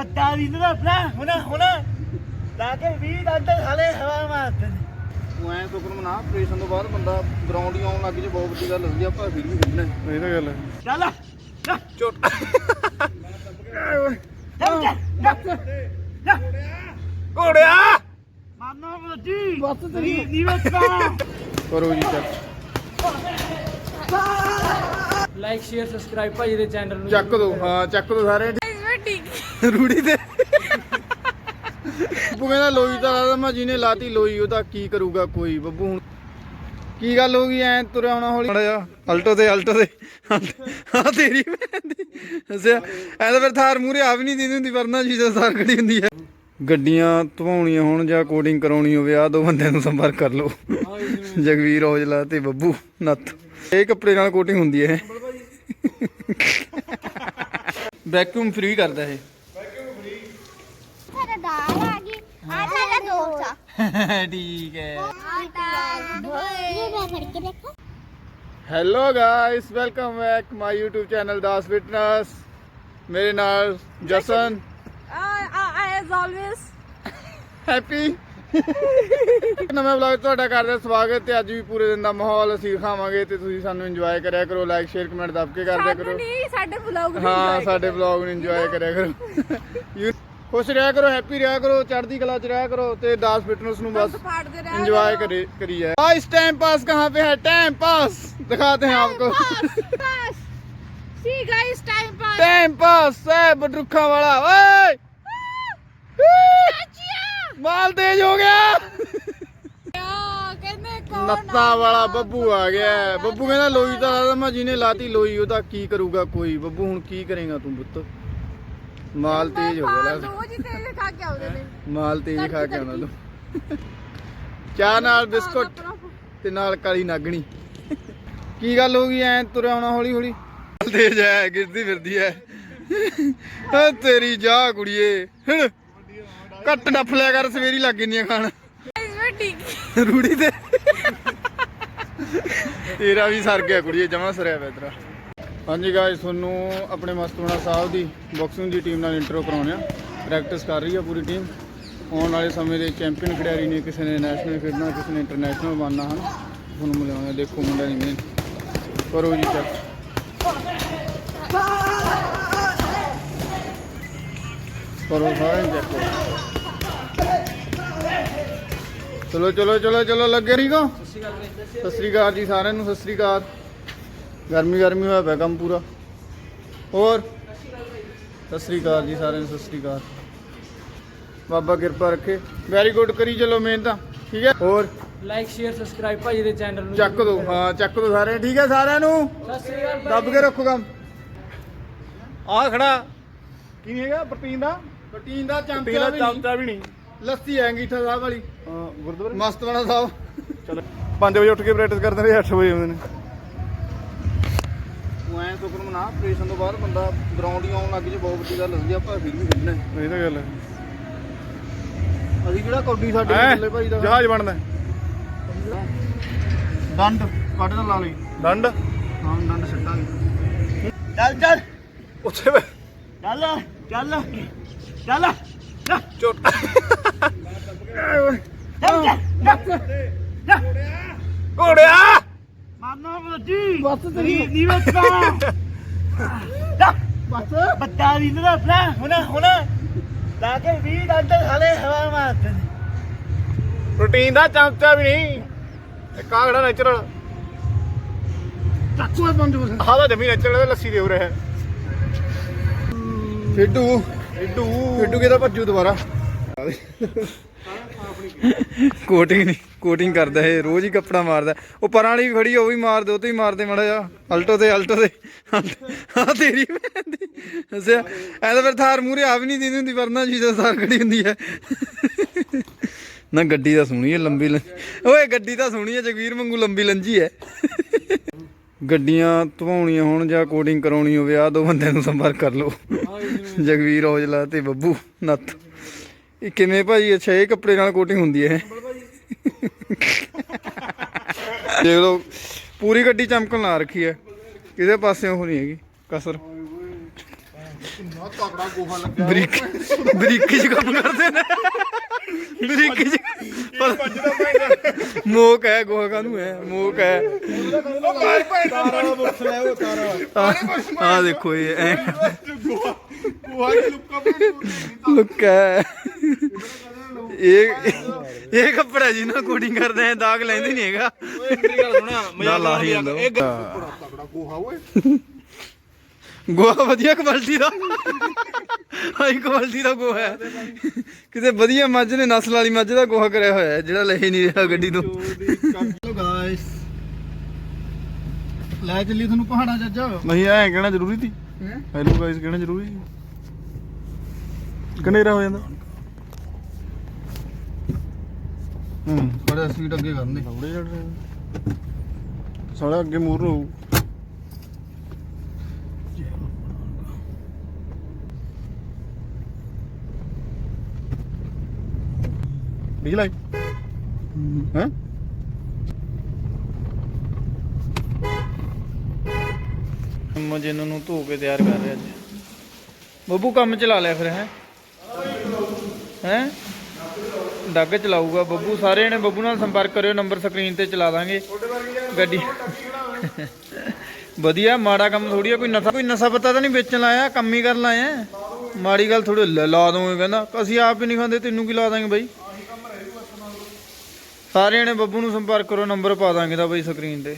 ਬੱਤਾ ਵੀ ਨਾ ਆਪਣਾ ਹੁਣ ਹੁਣ। ਲਾ ਕੇ 20 ਦੰਦ ਹਲੇ ਹਵਾ ਮਾਰਦੇ ਨੇ। ਤੂੰ ਐਂ ਸੁਕਰ ਮਨਾ ਆਪਰੇਸ਼ਨ ਤੋਂ ਬਾਅਦ ਬੰਦਾ ਗਰਾਊਂਡ ਹੀ ਆਉਣ ਲੱਗ ਜੇ ਬਹੁਤ ਵੱਡੀ ਗੱਲ ਹੁੰਦੀ ਆ ਆਪਾਂ ਫਿਰ ਵੀ ਖੇਡਣਾ ਇਹ ਤਾਂ ਗੱਲ ਹੈ। ਚੱਲ ਚੱਲ ਚੋਟ ਚੱਲ ਚੱਲ ਘੋੜਿਆ। ਮਾਨੋ ਬੋਜੀ ਬਸ ਤੇਰੀ। ਨੀਵਤਾ ਕਰੋ ਜੀ ਚੱਕ ਲਾਈਕ ਸ਼ੇਅਰ ਸਬਸਕ੍ਰਾਈਬ ਭਾਜੀ ਦੇ ਚੈਨਲ ਨੂੰ। ਚੱਕ ਦੋ ਹਾਂ ਚੱਕ ਦੋ ਸਾਰੇ। ਰੂੜੀ ਤੇ। ਬੱਬੂ ਕਹਿੰਦਾ ਲੋਈ ਤਾਂ ਲਾਦਾ ਮੈਂ ਜਿਹਨੇ ਲਾਤੀ ਲੋਈ ਉਹਦਾ ਕੀ ਕਰੂਗਾ ਕੋਈ? ਬੱਬੂ ਹੁਣ ਕੀ ਗੱਲ ਹੋ ਗਈ? ਐ ਤੁਰਿਆ ਆਉਣਾ ਹੌਲੀ। ਮੜਾ ਜਾ ਅਲਟੋ ਤੇ ਅਲਟੋ ਤੇ। ਹਾਂ ਤੇਰੀ ਭੈਣ ਐ ਤਾਂ ਫਿਰ ਥਾਰ ਮੂਰੇ ਆ ਵੀ ਨਹੀਂ ਦਿੰਦੀ ਹੁੰਦੀ, ਵਰਨਾ ਜੀ ਤਾਂ ਥਾਰ ਖੜੀ ਹੁੰਦੀ ਹੈ। ਗੱਡੀਆਂ ਧਵਾਉਣੀਆਂ ਹੋਣ ਜਾਂ ਕੋਡਿੰਗ ਕਰਾਉਣੀ ਹੋਵੇ ਆ ਦੋ ਬੰਦਿਆਂ ਨੂੰ ਸੰਪਰਕ ਕਰ ਲਓ। ਜਗਵੀਰ ਔਜਲਾ ਤੇ ਬੱਬੂ ਨੱਥ। ਇਹ ਕੱਪੜੇ ਨਾਲ ਕੋਟਿੰਗ ਹੁੰਦੀ ਹੈ। ਵੈਕਿਊਮ ਫ੍ਰੀ ਕਰਦਾ ਇਹ ਸਾਡਾ ਦਾਲ ਆ ਗਈ ਆਟਾ ਦਾ ਡੋਸਾ ਠੀਕ ਹੈ ਆਟਾ ਇਹ ਮੈਂ ਫੜ ਕੇ ਦੇਖਾਂ hello guys welcome back my YouTube channel Das fitness ਮੇਰੇ ਨਾਲ ਜਸਨ ਐਜ਼ ਆਲਵੇਸ ਹੈਪੀ ਨਵੇਂ ਵਲੌਗ ਤੁਹਾਡਾ ਕਰਦੇ ਸਵਾਗਤ ਤੇ ਅੱਜ ਵੀ ਪੂਰੇ ਦਿਨ ਦਾ ਮਾਹੌਲ ਅਸੀਂ ਖਾਵਾਂਗੇ ਤੇ ਤੁਸੀਂ ਸਾਨੂੰ ਇੰਜੋਏ ਕਰਿਆ ਕਰੋ ਲਾਈਕ ਸ਼ੇਅਰ ਕਮੈਂਟ ਦੱਬ ਕੇ ਕਰਦਿਆ ਕਰੋ। ਸਾਡੇ ਵਲੌਗ ਨੂੰ ਹਾਂ ਸਾਡੇ ਵਲੌਗ ਨੂੰ ਇੰਜੋਏ ਕਰਿਆ ਕਰੋ। ਖੁਸ਼ ਰਿਹਾ ਕਰੋ ਹੈਪੀ ਰਿਹਾ ਕਰੋ ਚੜ੍ਹਦੀ ਕਲਾ ਚ ਰਿਹਾ ਕਰੋ ਤੇ ਦਾਸ ਫਿਟਨੈਸ ਨੂੰ ਬਸ ਇੰਜੋਏ ਕਰੀ। ਕਰੀ ਜਾਏ ਆ ਇਸ ਟਾਈਮ ਪਾਸ ਕਹਾਂ ਪੇ ਹੈ? ਟਾਈਮ ਪਾਸ ਦਿਖਾਤੇ ਹਾਂ ਆਪਕੋ। See guys time pass time pass ਹੈ ਬਡਰੁੱਖਾਂ ਵਾਲਾ। ਓਏ! ਮਾਲ ਤੇਜ ਹੋ ਗਿਆ। ਨੱਤਾ ਵਾਲਾ ਬੱਬੂ ਆ ਗਿਆ। ਬੱਬੂ ਕਹਿੰਦਾ ਲੋਈ ਤਾਂ ਲਾਦਾ ਮੈਂ ਜਿਹਨੇ ਲਾਤੀ ਲੋਈ ਉਹਦਾ ਕੀ ਕਰੂਗਾ ਕੋਈ? ਬੱਬੂ ਹੁਣ ਕੀ ਕਰੇਗਾ ਤੂੰ ਪੁੱਤ? ਮਾਲ ਤੇਜ ਹੋ ਗਿਆ ਲੈ। ਖਾ ਕੇ ਆਉਂਦੇ ਮਾਲ ਤੇਜ ਖਾ ਕੇ ਆਉਣਾ ਤੂੰ। ਚਾਹ ਨਾਲ ਬਿਸਕੁਟ ਤੇ ਨਾਲ ਕਾਲੀ ਨਾਗਣੀ। ਕੀ ਗੱਲ ਹੋ ਗਈ? ਐ ਤੁਰਿਆ ਆਉਣਾ ਹੌਲੀ ਹੌਲੀ ਤੇਜ ਆ ਗਿਰਦੀ ਫਿਰਦੀ ਐ ਤੇਰੀ ਜਾ ਕੁੜੀਏ। ਹਣ। ਘੱਟ ਡੱਫ ਲਿਆ ਕਰ, ਸਵੇਰੀ ਲੱਗ ਜਾਂਦੀਆਂ ਖਾਣ। ਰੂੜੀ ਤੇ। ਤੇਰਾ ਵੀ ਸਰ ਗਿਆ ਕੁੜੀਏ, ਜਮਾ ਸਰਿਆ ਪਿਆ ਤੇਰਾ। ਹਾਂਜੀ ਗਾਇਸ ਤੁਹਾਨੂੰ ਆਪਣੇ ਮਸਤੂਣਾ ਸਾਹਿਬ ਦੀ ਬਾਕਸਿੰਗ ਦੀ ਟੀਮ ਨਾਲ ਇੰਟਰੋ ਕਰਾਉਣੇ ਆ ਪ੍ਰੈਕਟਿਸ ਕਰ ਰਹੀ ਆ ਪੂਰੀ ਟੀਮ ਆਉਣ ਵਾਲੇ ਸਮੇਂ ਦੇ ਚੈਂਪੀਅਨ ਖਿਡਾਰੀ ਨੇ ਕਿਸੇ ਨੇ ਨੈਸ਼ਨਲ ਖੇਡਣਾ, ਕਿਸੇ ਨੇ ਇੰਟਰਨੈਸ਼ਨਲ ਬਣਨਾ, ਹਨ? ਤੁਹਾਨੂੰ ਮਿਲਾਉਂਦੇ ਦੇਖੋ ਮੁੰਡਾ ਨਹੀਂ ਕਰੋ ਜੀ ਚੈੱਕ ਕਰੋ ਸਾਰੇ ਚੈੱਕ ਚਲੋ ਚਲੋ ਚਲੋ ਚਲੋ ਲੱਗੇ ਠੀਕ ਹੋ? ਸਤਿ ਸ੍ਰੀ ਅਕਾਲ ਜੀ ਸਾਰਿਆਂ ਨੂੰ ਸਤਿ ਸ੍ਰੀ ਅਕਾਲ। ਗਰਮੀ ਗਰਮੀ ਹੋਇਆ ਪਿਆ ਕੰਮ ਪੂਰਾ। ਹੋਰ? ਸਤਿ ਸ੍ਰੀ ਅਕਾਲ ਜੀ ਸਾਰਿਆਂ ਨੂੰ ਸਤਿ ਸ੍ਰੀ ਅਕਾਲ। ਬਾਬਾ ਕਿਰਪਾ ਰੱਖੇ। ਵੈਰੀ ਗੁੱਡ ਕਰੀ ਚਲੋ ਮਿਹਨਤਾਂ। ਠੀਕ ਹੈ? ਹੋਰ? ਲਾਈਕ ਸ਼ੇਅਰ ਸਬਸਕ੍ਰਾਈਬ ਭਾਜੀ ਦੇ ਚੈਨਲ ਨੂੰ। ਚੱਕ ਦੋ ਹਾਂ ਚੱਕ ਦੋ ਸਾਰੇ ਠੀਕ ਹੈ ਸਾਰਿਆਂ ਨੂੰ? ਸਤਿ ਸ੍ਰੀ ਅਕਾਲ ਦੱਬ ਕੇ ਰੱਖੋ ਕੰਮ। ਆ ਖੜਾ। ਕੀ ਹੈਗਾ? ਪ੍ਰੋਟੀਨ ਦਾ? ਪ੍ਰੋਟੀਨ ਦਾ ਚਮਚਾ ਵੀ ਨਹੀਂ ਵੀ ਨਹੀਂ। ਲੱਸੀ ਹੈ ਅੰਗੀਠਾ ਸਾਹਿਬ ਵਾਲੀ। ਗੁਰਦੁਆਰੇ? ਮਸਤਵਾਣਾ ਸਾਹਿਬ। ਚਲੋ 5 ਵਜੇ ਉੱਠ ਕੇ ਪ੍ਰੈਕਟਿਸ ਕਰਦੇ ਨੇ 8 ਵਜੇ ਆਉਂਦੇ ਨੇ। ਤੂੰ ਐਂ ਸੁਕਰ ਮਨਾ ਆਪਰੇਸ਼ਨ ਤੋਂ ਬਾਅਦ ਬੰਦਾ ਗਰਾਊਂਡ ਹੀ ਆਉਣ ਲੱਗ ਜੇ ਬਹੁਤ ਵੱਡੀ ਗੱਲ ਹੁੰਦੀ ਆ ਆਪਾਂ ਫਿਰ ਵੀ ਖੇਡਣਾ ਇਹ ਤਾਂ ਗੱਲ ਹੈ। ਅਸੀਂ ਕਿਹੜਾ ਕੌਡੀ ਸਾਡੇ ਹੈਂ? ਥੱਲੇ ਭਾਈ ਦਾ? ਜਹਾਜ਼ ਬਣਦਾ। ਡੰਡ ਕੱਢ ਲਾ ਲਈ। ਡੰਡ ਹਾਂ ਡੰਡ ਸਿੱਟਾਂਗੇ ਚੱਲ ਚੱਲ। ਉੱਥੇ ਵੇ ਚੱਲ ਚੱਲ। ਚੱਲ। ਚੋਟ ਘੋੜਿਆ। ਮਾਨੋ ਬੋਜੀ ਬਸ ਤੇਰੀ। ਨੀਵਤਾ ਬਸ। ਬੱਤਾ ਵੀ ਨਾ ਆਪਣਾ ਹੁਣ ਹੁਣ ਲਾ ਕੇ 20 ਦੰਦ ਹਲੇ ਹਵਾ ਮਾਰਦੇ ਨੇ। ਪ੍ਰੋਟੀਨ ਦਾ ਚਮਚਾ ਵੀ ਨਹੀਂ। ਇਹ ਕਾਗੜਾ ਨੈਚੁਰਲ ਚੱਕੂ ਹੈ ਬੰਦ ਬਸ ਆਹ ਦਾ ਜਮੀ ਨੈਚੁਰਲ ਲੱਸੀ ਦੇ ਹੋ ਰਿਹਾ ਹੈ। ਫਿੱਡੂ ਫਿੱਡੂ ਫਿੱਡੂ ਕਿਹਦਾ ਭੱਜੂ ਦੁਬਾਰਾ? ਕੋਟਿੰਗ ਨਹੀਂ ਕੋਟਿੰਗ ਕਰਦਾ ਇਹ, ਰੋਜ਼ ਹੀ ਕੱਪੜਾ ਮਾਰਦਾ। ਉਹ ਪਰਾਂ ਵਾਲੀ ਵੀ ਖੜੀ, ਉਹ ਵੀ ਮਾਰ ਦੇ, ਉਹ ਹੀ ਮਾਰ ਮੜਾ ਜਾ ਅਲਟੋ ਤੇ ਅਲਟੋ ਤੇ। ਹਾਂ ਤੇਰੀ ਭੈਣ ਦੀ। ਐ ਤਾਂ ਫਿਰ ਥਾਰ ਮੂਰੇ ਆ ਵੀ ਨਹੀਂ ਦਿੰਦੀ ਹੁੰਦੀ, ਵਰਨਾ ਜੀ ਤਾਂ ਥਾਰ ਖੜੀ ਹੁੰਦੀ ਹੈ। ਨਾ ਗੱਡੀ ਤਾਂ ਸੋਹਣੀ ਹੈ, ਲੰਬੀ ਲੰ- ਓਏ ਗੱਡੀ ਤਾਂ ਸੋਹਣੀ ਹੈ, ਜਗਵੀਰ ਵਾਂਗੂ ਲੰਬੀ ਲੰਜੀ ਹੈ। ਗੱਡੀਆਂ ਧਵਾਉਣੀਆਂ ਹੋਣ ਜਾਂ ਕੋਡਿੰਗ ਕਰਾਉਣੀ ਹੋਵੇ ਆ ਦੋ ਬੰਦਿਆਂ ਨੂੰ ਸੰਪਰਕ ਕਰ ਲਓ। ਜਗਵੀਰ ਔਜਲਾ ਤੇ ਬੱਬੂ ਨੱਥ। ਇਹ ਕਿਵੇਂ ਭਾਜੀ ਅੱਛਾ ਇਹ ਕੱਪੜੇ ਨਾਲ ਕੋਟਿੰਗ ਹੁੰਦੀ ਹੈ। ਦੇਖ ਲਓ ਪੂਰੀ ਗੱਡੀ ਚਮਕਣ ਲਾ ਰੱਖੀ ਹੈ। ਕਿਸੇ ਪਾਸੇ ਉਹ ਨਹੀਂ ਹੈਗੀ ਕਸਰ। ਬਰੀਕੀ ਚ ਕੰਮ ਕਰਦੇ ਨੇ। ਬਰੀਕੀ ਚ ਮੋਕ ਹੈ ਗੋਹਾ ਕਾਨੂੰ ਹੈ? ਮੋਕ ਹੈ। ਉਹ ਮਾਰ ਭੈਣ ਦਾ ਬੁਰਸ ਲੈ ਉਹ ਤਾਰਾ। ਆ ਦੇਖੋ ਇਹ ਐ। ਗੋਹਾ ਗੋਹਾ ਦੀ ਲੁੱਕਾ ਵੀ ਲੁੱਕ ਹੈ। ਇਹ ਇਹ ਕੱਪੜਾ ਜੀ ਨਾ ਕੋਡਿੰਗ ਕਰਦੇ ਆ ਦਾਗ ਲੈਂਦੇ ਨਹੀਂ ਹੈਗਾ। ਨਾ ਲਾ ਹੀ ਜਾਂਦਾ ਉਹ। ਤਕੜਾ ਗੋਹਾ ਓਏ। ਗੋਹਾ ਵਧੀਆ ਕੁਆਲਿਟੀ ਦਾ। ਹਾਈ ਕੁਆਲਿਟੀ ਦਾ ਗੋਹਾ ਹੈ। ਕਿਤੇ ਵਧੀਆ ਮੱਝ ਨੇ ਨਸਲ ਵਾਲੀ ਮੱਝ ਦਾ ਗੋਹਾ ਕਰਿਆ ਹੋਇਆ ਹੈ ਜਿਹੜਾ ਲੈ ਹੀ ਨਹੀਂ ਰਿਹਾ ਗੱਡੀ ਤੋਂ। ਹੈਲੋ ਗਾਇਸ ਲੈ ਚੱਲੀ ਤੁਹਾਨੂੰ ਪਹਾੜਾਂ ਚ ਅੱਜ। ਨਹੀਂ ਐ ਕਹਿਣਾ ਜ਼ਰੂਰੀ ਸੀ। ਹੈਲੋ ਗਾਇਸ ਕਹਿਣਾ ਜ਼ਰੂਰੀ ਸੀ। ਕਨੇਰਾ ਹੋ ਜਾਂਦਾ? ਹੂੰ ਬੜਾ ਸਪੀਡ ਅੱਗੇ ਥੋੜੇ ਚੜ ਰਹੇ ਸਾਲਾ ਅੱਗੇ ਮੂਰ ਨੂੰ ਬਿਜਲਾਈ ਹੈ ਮਜਨੂੰ ਨੂੰ ਧੋ ਕੇ ਤਿਆਰ ਕਰ ਰਿਹਾ ਅੱਜ। ਬੱਬੂ, ਕੰਮ ਚਲਾ ਲਿਆ ਫਿਰ, ਹੈ? ਹੈ? ਡੱਗ ਚਲਾਊਗਾ ਬੱਬੂ। ਸਾਰੇ ਨੇ ਬੱਬੂ ਨਾਲ ਸੰਪਰਕ ਕਰਿਓ, ਨੰਬਰ ਸਕਰੀਨ ਤੇ ਚਲਾ ਦਾਂਗੇ। ਗੱਡੀ। ਵਧੀਆ, ਮਾੜਾ ਕੰਮ ਥੋੜੀ ਆ, ਕੋਈ ਨਸ਼ਾ ਕੋਈ ਨਸ਼ਾ ਪਤਾ ਤਾਂ ਨਹੀਂ ਵੇਚਣ ਲਾਇਆ, ਕੰਮ ਹੀ ਕਰਨ ਲਾਇਆ। ਮਾੜੀ ਗੱਲ ਥੋੜੀ ਲਾ ਦੋਗੇ ਕਹਿੰਦਾ। ਅਸੀਂ ਆਪ ਹੀ ਨਹੀਂ ਖਾਂਦੇ, ਤੈਨੂੰ ਕੀ ਲਾ ਦਾਂਗੇ ਬਾਈ? ਸਾਰੇ ਨੇ ਬੱਬੂ ਨੂੰ ਸੰਪਰਕ ਕਰੋ ਨੰਬਰ ਪਾ ਦਾਂਗੇ ਦਾ ਬਾਈ ਸਕਰੀਨ ਤੇ।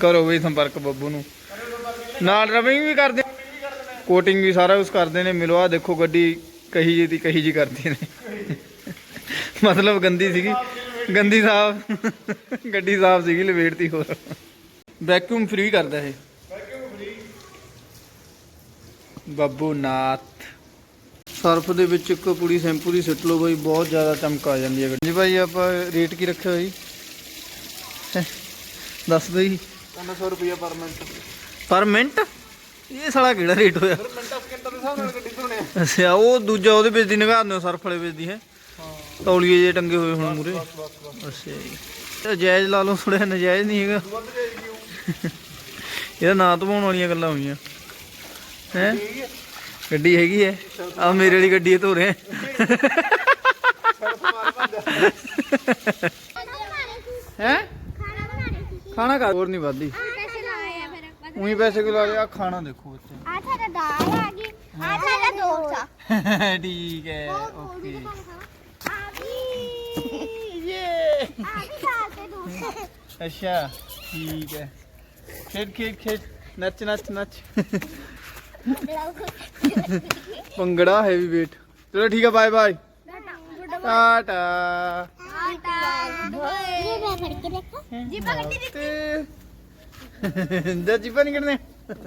ਕਰੋ ਬਈ ਸੰਪਰਕ ਬੱਬੂ ਨੂੰ। ਨਾਲ ਰਵਿੰਗ ਵੀ ਕਰਦੇ ਕੋਟਿੰਗ ਵੀ ਸਾਰਾ ਕੁਝ ਕਰਦੇ ਨੇ। ਮਿਲੋ ਆ ਦੇਖੋ ਗੱਡੀ ਕਹੀ ਜੀ ਦੀ ਕਹੀ ਜੀ ਕਰਦੀ ਨੇ। ਮਤਲਬ ਗੰਦੀ ਸੀਗੀ। ਗੰਦੀ ਸਾਫ਼। ਗੱਡੀ ਸਾਫ਼ ਸੀਗੀ ਲਵੇੜਤੀ ਹੋਰ। ਵੈਕਿਊਮ ਫ੍ਰੀ ਕਰਦਾ ਇਹ। ਬੱਬੂ ਨਾਥ। ਸਰਫ ਦੇ ਵਿੱਚ ਇੱਕ ਕੁੜੀ ਸ਼ੈਂਪੂ ਦੀ ਸਿੱਟ ਲਓ ਬਾਈ ਬਹੁਤ ਜ਼ਿਆਦਾ ਚਮਕ ਆ ਜਾਂਦੀ ਹੈ ਜੀ ਭਾਈ ਆਪਾਂ ਰੇਟ ਕੀ ਰੱਖਿਆ ਹੋਈ ਦੱਸ ਦੋ ਜੀ। 300 ਰੁਪਏ ਪਰ ਮਿੰਟ। ਪਰ ਮਿੰਟ? ਇਹ ਸਾਲਾ ਕਿਹੜਾ ਰੇਟ ਹੋਇਆ? ਮਿੰਟਾਂ ਸਕਿੰਟਾਂ ਦੇ ਹਿਸਾਬ ਨਾਲ ਗੱਡੀ ਧੋਣੇ ਅੱਛਾ ਉਹ ਦੂਜਾ ਉਹਦੇ ਵਿੱਚ ਦੀ ਨਿਗਾਹ ਦਿਓ ਸਰਫ ਵਾਲੇ ਵਿੱਚ ਦੀ ਹੈ। ਤੌਲੀਏ ਜੇ ਟੰਗੇ ਹੋਏ ਹੁਣ ਮੂਰੇ ਅੱਛਾ ਜੀ। ਜਾਇਜ਼ ਲਾ ਲਓ ਥੋੜਾ ਨਜਾਇਜ਼ ਨਹੀਂ ਹੈਗਾ। ਇਹਦਾ ਨਾਂ ਧਵਾਉਣ ਵਾਲੀਆਂ ਗੱਲਾਂ ਹੋਈਆਂ। ਹੈ। ਗੱਡੀ ਹੈਗੀ ਹੈ ਆ ਮੇਰੇ ਵਾਲੀ ਗੱਡੀ ਇਹ ਧੋ ਰਿਹਾ ਹੈ? ਖਾਣਾ ਬਣਾਣੇ ਸੀ ਖਾਣਾ ਖਾ ਹੋਰ ਨਹੀਂ ਵੱਧਦੀ। ਪੈਸੇ ਲਾਏ ਆ ਫਿਰ ਉਹੀ ਪੈਸੇ ਕਿਉਂ ਲਾ ਲਿਆ ਖਾਣਾ ਦੇਖੋ ਇੱਥੇ ਆ ਸਾਡਾ ਦਾਲ ਆ ਗਈ ਆ ਸਾਡਾ ਦੋਸਤ ਠੀਕ ਹੈ ਓਕੇ। ਆ ਵੀ ਯੇ। ਆ ਵੀ ਸਾਲ ਤੇ ਦੋਸਤ ਅੱਛਾ ਠੀਕ ਹੈ ਖੇਡ ਖੇਡ ਖੇਡ। ਨੱਚ ਨੱਚ ਨੱਚ। ਭੰਗੜਾ ਹੈਵੀ weight ਚਲੋ ਠੀਕ ਹੈ ਬਾਏ ਬਾਏ ਟਾਟਾ। ਜੀ ਮੈਂ ਫੜ ਕੇ ਦੇਖਾਂ। ਜੀ ਗੱਡੀ ਤੇ ਜੱਜੀ ਨਹੀਂ ਕਰਨੇ